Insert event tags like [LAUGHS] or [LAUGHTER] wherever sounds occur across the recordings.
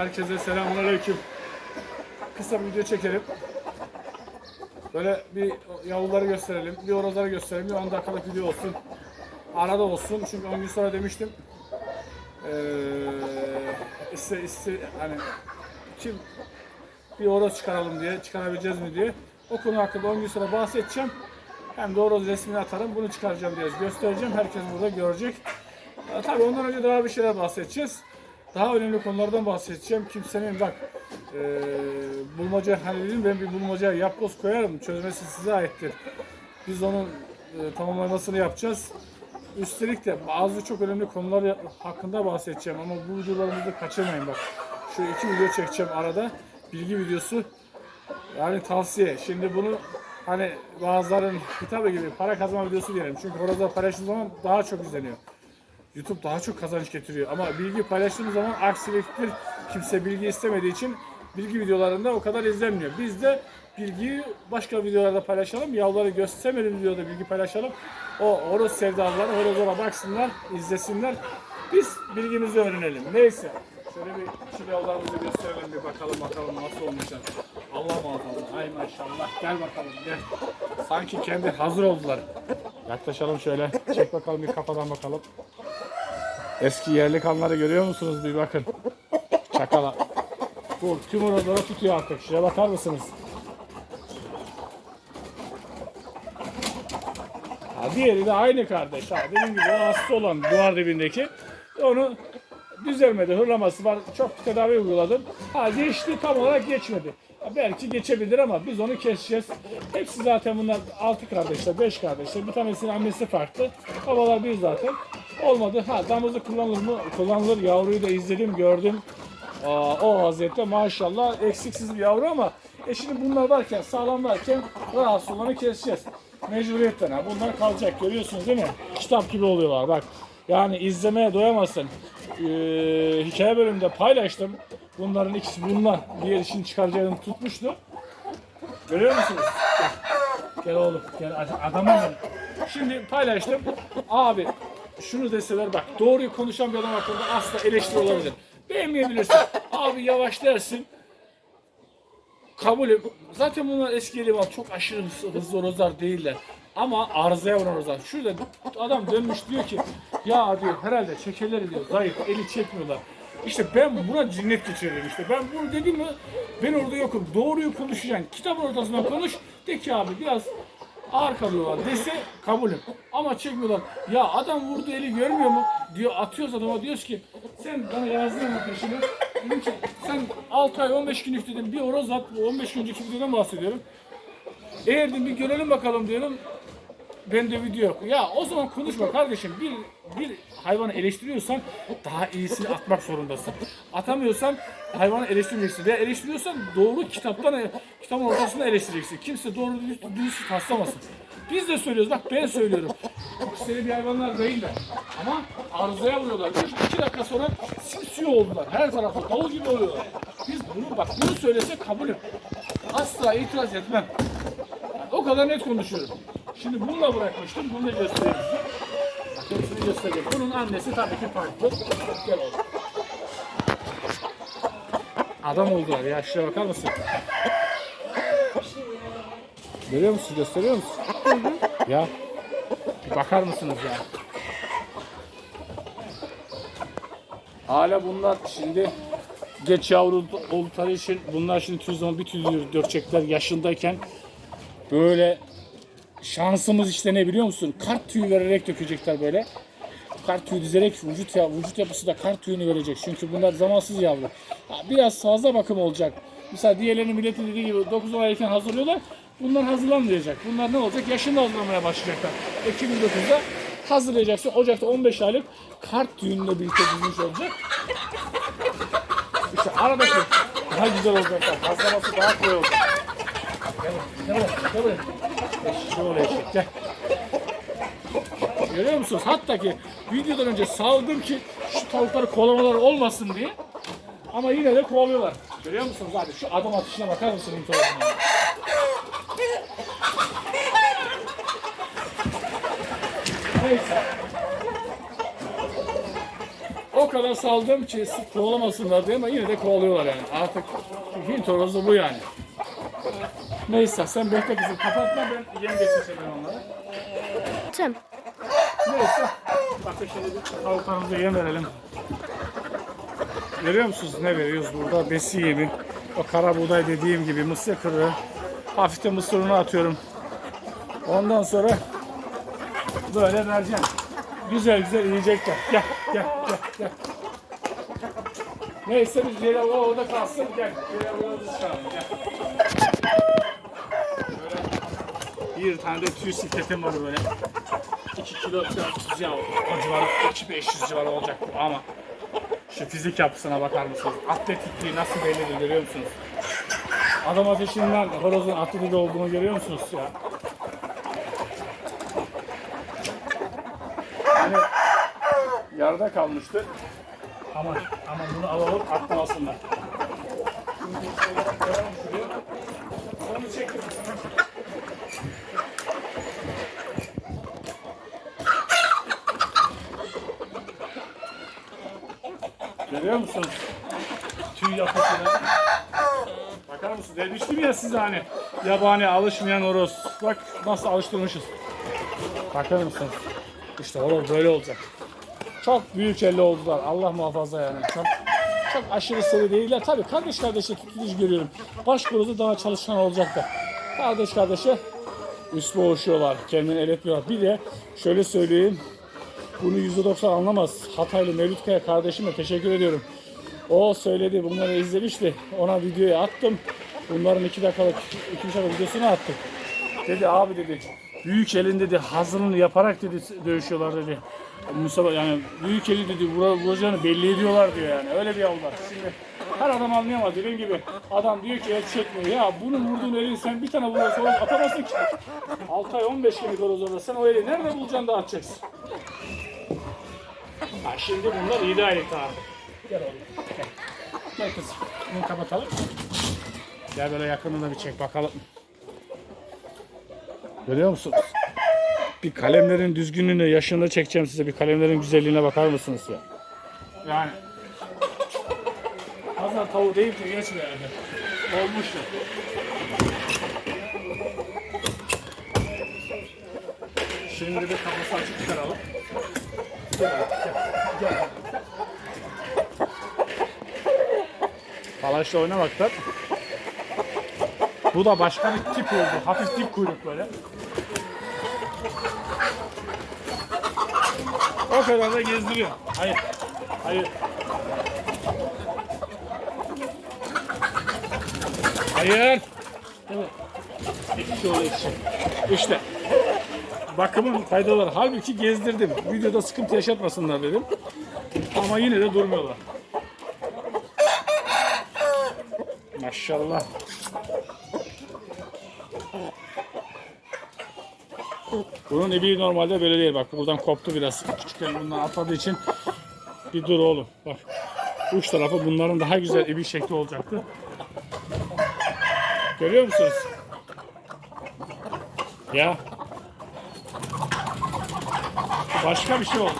Herkese selamünaleyküm. Kısa bir video çekelim. Böyle bir yavruları gösterelim, bir horozları gösterelim. Bir 10 dakikalık video olsun. Arada olsun. Çünkü 10 gün sonra demiştim. Ee, iste, iste, hani kim bir horoz çıkaralım diye, çıkarabileceğiz mi diye. O konu hakkında 10 gün sonra bahsedeceğim. Hem de horoz resmini atarım, bunu çıkaracağım diye göstereceğim. Herkes burada görecek. Ee, tabii ondan önce daha bir şeyler bahsedeceğiz. Daha önemli konulardan bahsedeceğim. Kimsenin bak e, bulmaca hani dedim ben bir bulmaca yapboz koyarım. Çözmesi size aittir. Biz onun e, tamamlamasını yapacağız. Üstelik de bazı çok önemli konular hakkında bahsedeceğim ama bu videolarımızı kaçırmayın bak. Şu iki video çekeceğim arada. Bilgi videosu. Yani tavsiye. Şimdi bunu hani bazıların kitabı gibi para kazanma videosu diyelim. Çünkü orada paylaştığım zaman daha çok izleniyor. YouTube daha çok kazanç getiriyor. Ama bilgi paylaştığımız zaman aksiliktir. Kimse bilgi istemediği için bilgi videolarında o kadar izlenmiyor. Biz de bilgiyi başka videolarda paylaşalım. Yavruları göstermediğim videoda bilgi paylaşalım. O horoz sevdalıları horozlara baksınlar, izlesinler. Biz bilgimizi öğrenelim. Neyse. Şöyle bir şu yavrularımızı gösterelim bir bakalım bakalım nasıl olmuşlar. Allah muhafaza. Ay maşallah. Gel bakalım gel. Sanki kendi hazır oldular. Yaklaşalım şöyle. Çek bakalım bir kafadan bakalım. Eski yerli kanları görüyor musunuz? Bir bakın. Çakala. Bu tüm oraları tutuyor artık. Şuraya bakar mısınız? Ha, diğeri de aynı kardeş. Ha, dediğim gibi hasta olan duvar dibindeki. Onu düzelmedi. Hırlaması var. Çok tedavi uyguladım. Ha geçti tam olarak geçmedi. Ha, belki geçebilir ama biz onu keseceğiz. Hepsi zaten bunlar 6 kardeşler, 5 kardeşler. Bir tanesinin annesi farklı. Babalar bir zaten. Olmadı. Ha damızı kullanılır mı? Kullanılır. Yavruyu da izledim, gördüm. Aa, o vaziyette maşallah eksiksiz bir yavru ama e şimdi bunlar varken, sağlam varken rahatsız olanı keseceğiz. Mecburiyetten ha. Bunlar kalacak. Görüyorsunuz değil mi? Kitap gibi oluyorlar bak. Yani izlemeye doyamazsın. Ee, hikaye bölümünde paylaştım. Bunların ikisi bununla diğer işini çıkaracağını tutmuştu. Görüyor musunuz? Gel oğlum, gel adamım. Şimdi paylaştım. Abi şunu deseler bak doğruyu konuşan bir adam hakkında asla eleştiri olabilir. Beğenmeyebilirsin. Abi yavaş dersin. Kabul et. Zaten bunlar eski eleman çok aşırı hızlı, horozlar değiller. Ama arızaya vuran horozlar. Şurada adam dönmüş diyor ki ya diyor herhalde çekeleri diyor zayıf eli çekmiyorlar. İşte ben buna cinnet geçiririm işte. Ben bunu dedim mi ben orada yokum. Doğruyu konuşacaksın. Kitabın ortasından konuş. De ki abi biraz ağır kalıyorlar dese kabulüm. Ama çekmiyorlar. Ya adam vurdu eli görmüyor mu? Diyor atıyoruz adama diyoruz ki sen bana yazdın mı peşini? Dedim sen 6 ay 15 günlük dedim bir horoz at. Bu 15 günceki videodan bahsediyorum. Eğer dedim bir görelim bakalım diyorum. Bende video yok. Ya o zaman konuşma kardeşim. Bir bir hayvanı eleştiriyorsan daha iyisini atmak zorundasın. Atamıyorsan hayvanı eleştirmeyeceksin. Veya eleştiriyorsan doğru kitaptan kitabın ortasında eleştireceksin. Kimse doğru dürüst, taslamasın. Biz de söylüyoruz. Bak ben söylüyorum. İstediği bir hayvanlar değiller. Ama arızaya vuruyorlar. İki, iki dakika sonra simsiye oldular. Her tarafta davul gibi oluyorlar. Biz bunu bak bunu söylesek kabulüm. Asla itiraz etmem. O kadar net konuşuyorum. Şimdi bununla bırakmıştım. Bunu da göstereyim hepsini göstereyim. Bunun annesi tabii ki farklı. Gel oğlum. Adam oldular ya. Şuraya bakar mısın? Görüyor musun? Gösteriyor musun? Ya. Bakar mısınız ya? Hala bunlar şimdi geç yavru oldukları için bunlar şimdi tüy zaman bir tüy dökecekler yaşındayken böyle şansımız işte ne biliyor musun? Kart tüyü vererek dökecekler böyle. Kart tüyü dizerek vücut ya vücut yapısı da kart tüyünü verecek. Çünkü bunlar zamansız yavru. Biraz fazla bakım olacak. Mesela diğerlerinin milletin dediği gibi 9 ayken hazırlıyorlar. Bunlar hazırlanmayacak. Bunlar ne olacak? Yaşında hazırlamaya başlayacaklar. Ekim 2009'da hazırlayacaksın. Ocak'ta 15 aylık kart tüyünle birlikte dizmiş olacak. İşte aradaki daha güzel olacaklar. Hazırlaması daha kolay olacak. Gel buraya, gel buraya. Eşek oraya eşek, gel. Görüyor musunuz? Hatta ki videodan önce saldım ki şu tavukları kovalamalar olmasın diye. Ama yine de kovalıyorlar. Görüyor musunuz abi? Şu adım atışına bakar mısın intolojine? Neyse. O kadar saldım ki kovalamasınlar diye ama yine de kovalıyorlar yani. Artık Hint horozu bu yani. Neyse sen bekle kızım kapatma ben yem getireceğim ben onlara. Tüm. Neyse. Şimdi bir tavuklarımıza yem verelim. Görüyor musunuz ne veriyoruz burada? Besi yemi. O kara buğday dediğim gibi mısır kırığı. Hafif de mısır unu atıyorum. Ondan sonra böyle vereceğim. Güzel güzel yiyecekler. Gel gel gel gel. Neyse biz o orada kalsın. Gel. Yere burada çıkaralım. Gel. Bir tane de tüy sikletim var böyle. 2 kilo 400 ya o civarı 2500 civarı olacak bu ama şu fizik yapısına bakar mısınız? Atletikliği nasıl bellidir görüyor musunuz? Adam ateşinden horozun atletik olduğunu görüyor musunuz ya? Hani yarıda kalmıştı. Ama ama bunu alalım atlamasınlar. Onu çekin. Görüyor musunuz? Tüy yapısına. Bakar mısın? Demiştim ya size hani yabani alışmayan horoz. Bak nasıl alıştırmışız. Bakar mısınız? İşte horoz böyle olacak. Çok büyük elli oldular. Allah muhafaza yani. Çok çok aşırı seri değiller. Tabii kardeş kardeşe tutuluş görüyorum. Baş kuruzu daha çalışkan olacaktır. Kardeş kardeşe üst boğuşuyorlar. Kendini el etmiyorlar. Bir de şöyle söyleyeyim. Bunu %90 anlamaz. Hataylı Mevlüt Kaya kardeşime teşekkür ediyorum. O söyledi, bunları izlemişti. Ona videoyu attım. Bunların iki dakikalık, iki üç dakikalık videosunu attım. Dedi abi dedi, büyük elin dedi hazırlığını yaparak dedi dövüşüyorlar dedi. Mustafa yani büyük eli dedi vura- vuracağını belli ediyorlar diyor yani. Öyle bir yol var. Şimdi her adam anlayamaz. Dediğim gibi adam diyor ki el çekmiyor. Ya bunun vurduğun elin sen bir tane vurursa atamazsın ki. 6 ay 15 günlük horoz orada. Sen o eli nerede bulacaksın da atacaksın. Ha şimdi bunlar iyi ayet abi. Gel oğlum. Gel. Kızım. Bunu kapatalım. Gel böyle yakınına bir çek bakalım. Görüyor musunuz? Bir kalemlerin düzgünlüğüne, yaşını çekeceğim size. Bir kalemlerin güzelliğine bakar mısınız ya? Yani Hazır tavuğu deyip de geçmiyor yani. Olmuştu. Şimdi de kafası açık çıkaralım. Palaşla oynamaktan. Bu da başka bir tip oldu. Hafif dip kuyruk böyle. O kadar da gezdiriyor. Hayır. Hayır. Hayır. Evet. İki yolu iki. İşte. Bakımın faydaları. Halbuki gezdirdim. Videoda sıkıntı yaşatmasınlar dedim. Ama yine de durmuyorlar. Maşallah. Bunun ibiği normalde böyle değil. Bak buradan koptu biraz. Küçükken bundan atladığı için bir dur oğlum. Bak. Uç tarafı bunların daha güzel ibi şekli olacaktı. Görüyor musunuz? Ya. Başka bir şey oldu.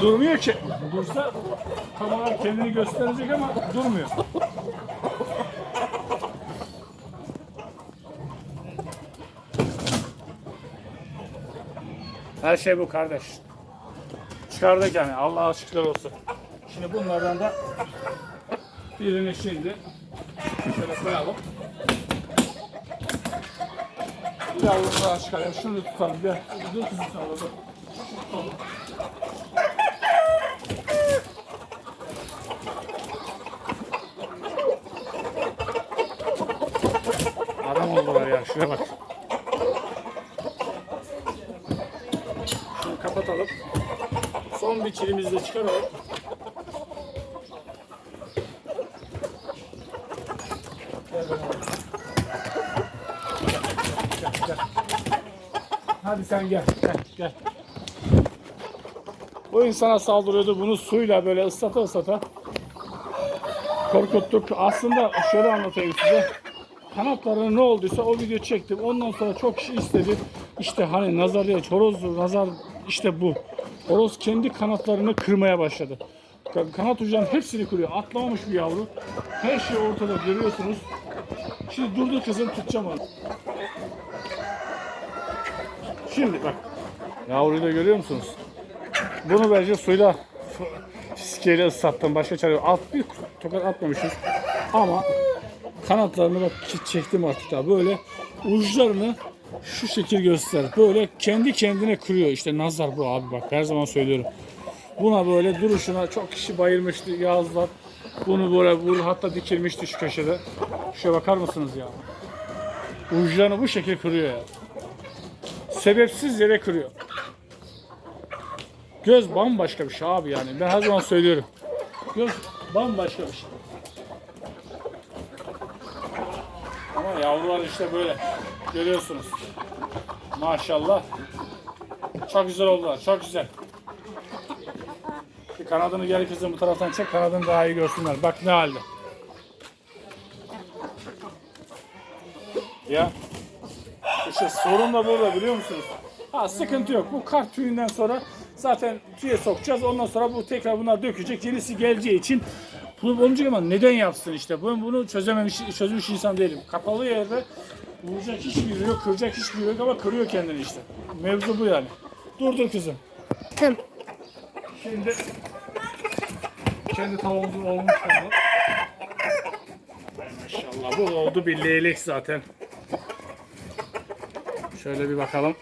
Durmuyor ki. Dursa tam kendini gösterecek ama durmuyor. Her şey bu kardeş. Çıkardık yani. Allah'a şükürler olsun. Şimdi bunlardan da birini şimdi şöyle koyalım. Bir yavrunu daha çıkaralım. Şunu tutalım. Gel. Dur sen orada. Tutalım. Adam Şuraya bak. Şunu kapatalım. Son bir kilimizi de çıkaralım. Gel, gel. Hadi sen gel, gel, gel. Bu insana saldırıyordu. Bunu suyla böyle ıslata ıslata korkuttuk. Aslında şöyle anlatayım size. Kanatlarına ne olduysa o video çektim. Ondan sonra çok kişi istedi. İşte hani nazar değil, horoz nazar işte bu. Horoz kendi kanatlarını kırmaya başladı. Ka- Kanat uçlarının hepsini kırıyor. Atlamamış bir yavru. Her şey ortada görüyorsunuz. Şimdi durdu kızım tutacağım onu. Şimdi bak. Yavruyu da görüyor musunuz? Bunu bence suyla [LAUGHS] fiskeyle ıslattım. Başka çare yok. Alt bir tokat atmamışız. Ama kanatlarını bak çektim artık daha. Böyle uçlarını şu şekil göster. Böyle kendi kendine kırıyor. İşte nazar bu abi bak her zaman söylüyorum. Buna böyle duruşuna çok kişi bayılmıştı yazlar. Bunu böyle vur hatta dikilmişti şu köşede. Şuraya bakar mısınız ya? Uçlarını bu şekil kırıyor ya. Sebepsiz yere kırıyor. Göz bambaşka bir şey abi yani. Ben her zaman söylüyorum. Göz bambaşka bir şey. Ama yavrular işte böyle. Görüyorsunuz. Maşallah. Çok güzel oldular. Çok güzel. Bir kanadını gel kızım bu taraftan çek. Kanadını daha iyi görsünler. Bak ne halde. Ya. İşte sorun da burada biliyor musunuz? Ha sıkıntı yok. Bu kart tüyünden sonra zaten tüye sokacağız. Ondan sonra bu tekrar bunlar dökecek. Yenisi geleceği için bu olunca ama neden yapsın işte? Ben bunu çözememiş, çözmüş insan değilim. Kapalı yerde vuracak hiçbir yok, kıracak hiçbir yok ama kırıyor kendini işte. Mevzu bu yani. Durdur kızım. Tamam. Şimdi kendi tavuğumuzun olmuş oldu. Maşallah bu oldu bir leylek zaten. Şöyle bir bakalım.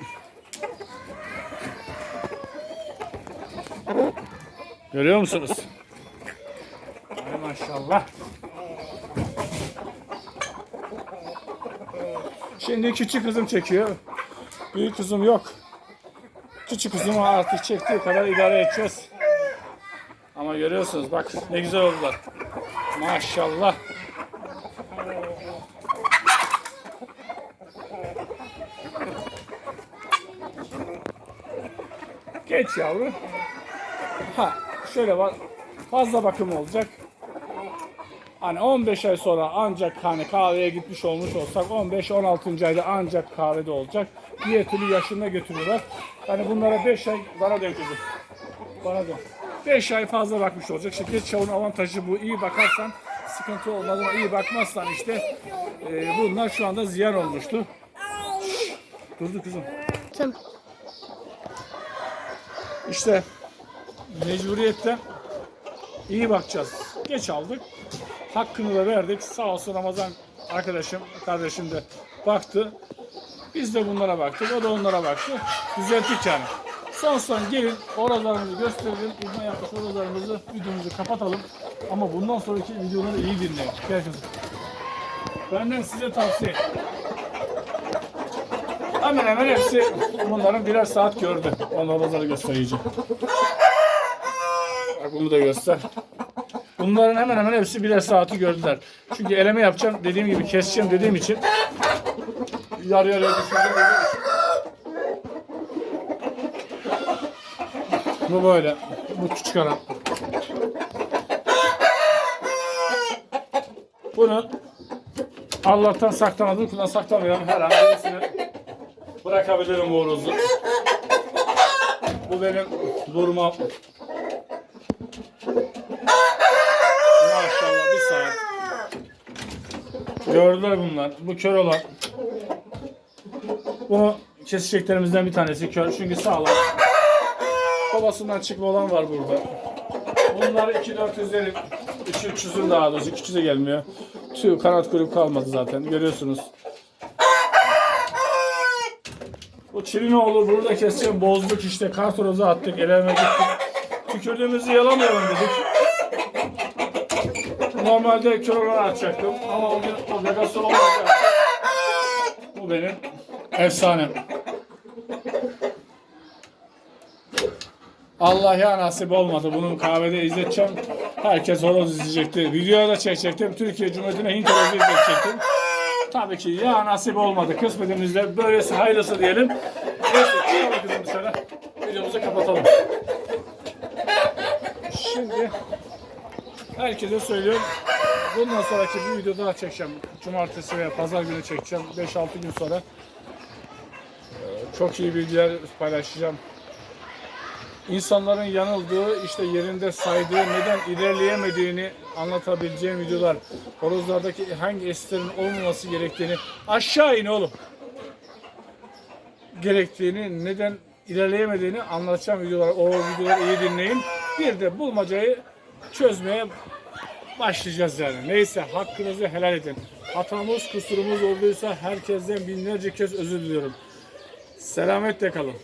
Görüyor musunuz? Maşallah. Şimdi küçük kızım çekiyor. Büyük kızım yok. Küçük kızımı artık çektiği kadar idare edeceğiz. Ama görüyorsunuz bak ne güzel oldular. Maşallah. Geç yavru. Ha şöyle bak fazla bakım olacak. Hani 15 ay sonra ancak hani kahveye gitmiş olmuş olsak 15-16. ayda ancak kahvede olacak. Diğer türlü yaşında götürüyorlar. Hani bunlara 5 ay bana dön kızım. Bana dön. 5 ay fazla bakmış olacak. Geç çavun avantajı bu. İyi bakarsan sıkıntı olmaz ama iyi bakmazsan işte e, bunlar şu anda ziyan olmuştu. Şşş, Durdu kızım. Tamam. İşte mecburiyetten iyi bakacağız. Geç aldık. Hakkını da verdik. Sağ olsun Ramazan arkadaşım, kardeşim de baktı. Biz de bunlara baktık. O da onlara baktı. Düzelttik yani. Son son gelin oralarımızı gösterelim. İzme yaptık oralarımızı, videomuzu kapatalım. Ama bundan sonraki videoları iyi dinleyin. Kızım. Benden size tavsiye. Hemen hemen hepsi bunların birer saat gördü. Onları göstereceğim. Bak bunu da göster. Bunların hemen hemen hepsi birer saati gördüler. Çünkü eleme yapacağım dediğim gibi keseceğim dediğim için yarı yarıya için. Bu böyle. Bu küçük adam. Bunu Allah'tan saklamadım. Kuldan saklamıyorum. Her an birisine bırakabilirim horozu. Bu benim durmam. Maşallah bir saat. Gördüler bunlar. Bu kör olan. Bunu keseceklerimizden bir tanesi kör. Çünkü sağlam. Babasından çıkma olan var burada. Bunlar 2 450 3 300'ün daha doğrusu küçüğü de gelmiyor. Tüy kanat kuyruk kalmadı zaten. Görüyorsunuz. Bu Çirinoğlu burada keseceğim bozduk işte kartorozu attık eleme gittik. Tükürdüğümüzü yalamayalım dedik. Normalde olan atacaktım ama o gün o Vegas'ta olmayacak. Bu benim efsanem. Allah ya nasip olmadı. Bunun kahvede izleteceğim. Herkes horoz izleyecekti. Videoya da çekecektim. Türkiye Cumhuriyeti'ne Hint horozu izletecektim. Tabii ki ya nasip olmadı. Kısmetimizde böylesi hayırlısı diyelim. Neyse çıkalım kızım dışarı. Videomuzu kapatalım. Şimdi herkese söylüyorum. bundan sonraki bir video daha çekeceğim. Cumartesi veya pazar günü çekeceğim. 5-6 gün sonra. Ee, Çok iyi bilgiler paylaşacağım. İnsanların yanıldığı, işte yerinde saydığı, neden ilerleyemediğini anlatabileceğim videolar. Horozlardaki hangi eslerin olmaması gerektiğini aşağı in oğlum. Gerektiğini, neden ilerleyemediğini anlatacağım videolar. O videoları iyi dinleyin. Bir de bulmacayı çözmeye başlayacağız yani. Neyse hakkınızı helal edin. Hatamız, kusurumuz olduysa herkesten binlerce kez özür diliyorum. Selametle kalın.